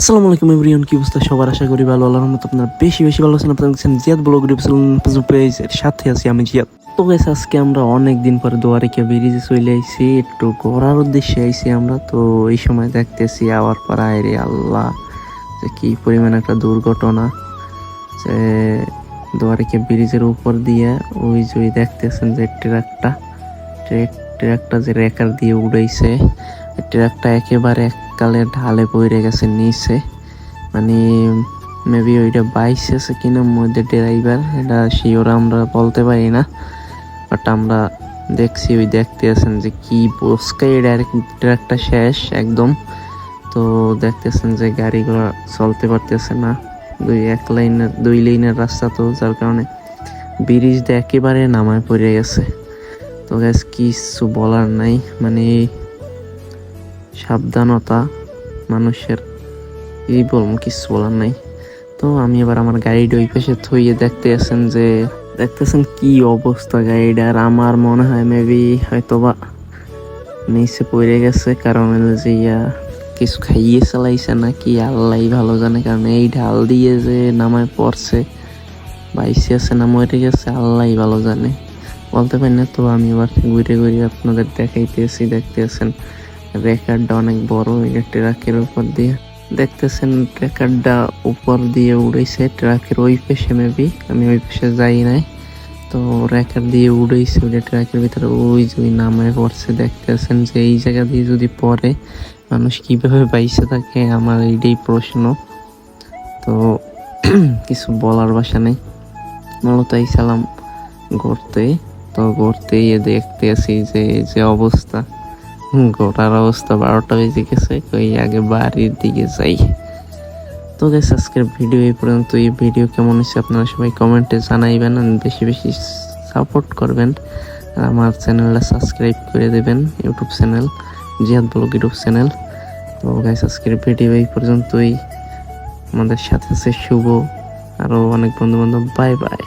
আসসালামু আলাইকুম এভরিওয়ান কি অবস্থা? সবার আশা করি ভালো, আল্লাহর রহমতে আপনারা বেশি বেশি ভালো আছেন। আপনারা দেখছেন জিয়াদ ব্লগ ফেসবুক পেজের সাথে আছি আমি জিয়াদ। তো গাইস আজকে আমরা অনেক দিন পরে দোয়ারিকে বেরিয়ে চলে আইছি। একটু ঘোরার উদ্দেশ্যে আইছি আমরা। তো এই সময় দেখতেছি আওয়ার পর আয়রে আল্লাহ, যে কি পরিমাণ একটা দুর্ঘটনা। যে দোয়ারিকে ব্রিজের উপর দিয়ে ওই যে দেখতেছেন যে ট্রাকটা। ট্রাক, ট্রাকটা যে রেকার দিয়ে উড়াইছে। ট্রাকটা একেবারে এককালে ঢালে পড়ে গেছে নিচে। মানে মেবি ওইটা বাইশ আছে কিনা, মধ্যে ড্রাইভার, এটা শিওর আমরা বলতে পারি না। বাট আমরা দেখছি, ওই দেখতে আছেন যে কি বসকাই ডাইরেক্ট ট্রাকটা শেষ একদম। তো দেখতেছেন যে গাড়িগুলো চলতে পারতেছে না। দুই এক লাইনের দুই লাইনের রাস্তা তো, যার কারণে ব্রিজটা একেবারে নামায় পড়ে গেছে। তো গ্যাস কিছু বলার নাই। মানে সাবধানতা মানুষের। এই বলব, কিছু বলার নাই। তো আমি এবার আমার গাড়িটা ওই পাশে থইয়ে দেখতে আছেন যে, দেখতেছেন কি অবস্থা গাড়িটার আমার মনে হয় মেবি হয়তো বা নিচে পড়ে গেছে, কারণ যে ইয়া, কিছু খাইয়ে চালাইছে না কি আল্লাহ ভালো জানে, কারণ এই ঢাল দিয়ে যে নামায় পড়ছে, বাইসে আছে না মরে গেছে আল্লাহ ভালো জানে। বলতে পারি না, তো আমি এবার ঘুরে ঘুরে আপনাদের দেখাইতেছি, দেখতেছেন। রেকারটা অনেক বড় এটা ট্রাকের উপর দিয়ে। দেখতেছেন ট্রাকারটা উপর দিয়ে উড়েছে, ট্রাকের ওই পেশে মেবি আমি ওই পেশে যাই নাই। তো রেকার দিয়ে উড়েছে ওই ট্রাকের ভিতরে ওই যে ওই নামায় পড়ছে, দেখতেছেন যে এই জায়গা দিয়ে যদি পড়ে, মানুষ কীভাবে বাইসে থাকে আমার এইটাই প্রশ্ন। তো কিছু বলার বাসা নেই। মূলত এই সালাম ঘুরতে তো ঘুরতে গিয়ে দেখতে আসি যে যে অবস্থা। ঘোরার অবস্থা বারোটা বেজে গেছে, কই আগে বাড়ির দিকে যাই। তো গেছে আজকের ভিডিও এই পর্যন্ত এই ভিডিও কেমন হয়েছে আপনারা সবাই কমেন্টে জানাইবেন বেশি বেশি সাপোর্ট করবেন। আর আমার চ্যানেলটা সাবস্ক্রাইব করে দেবেন YouTube channel Jihad vlog YouTube channel তো গাইস আজকের ভিডিও এই পর্যন্তই। আমাদের সাথে আছে শুভ। আরও অনেক বন্ধু বান্ধব বাই বাই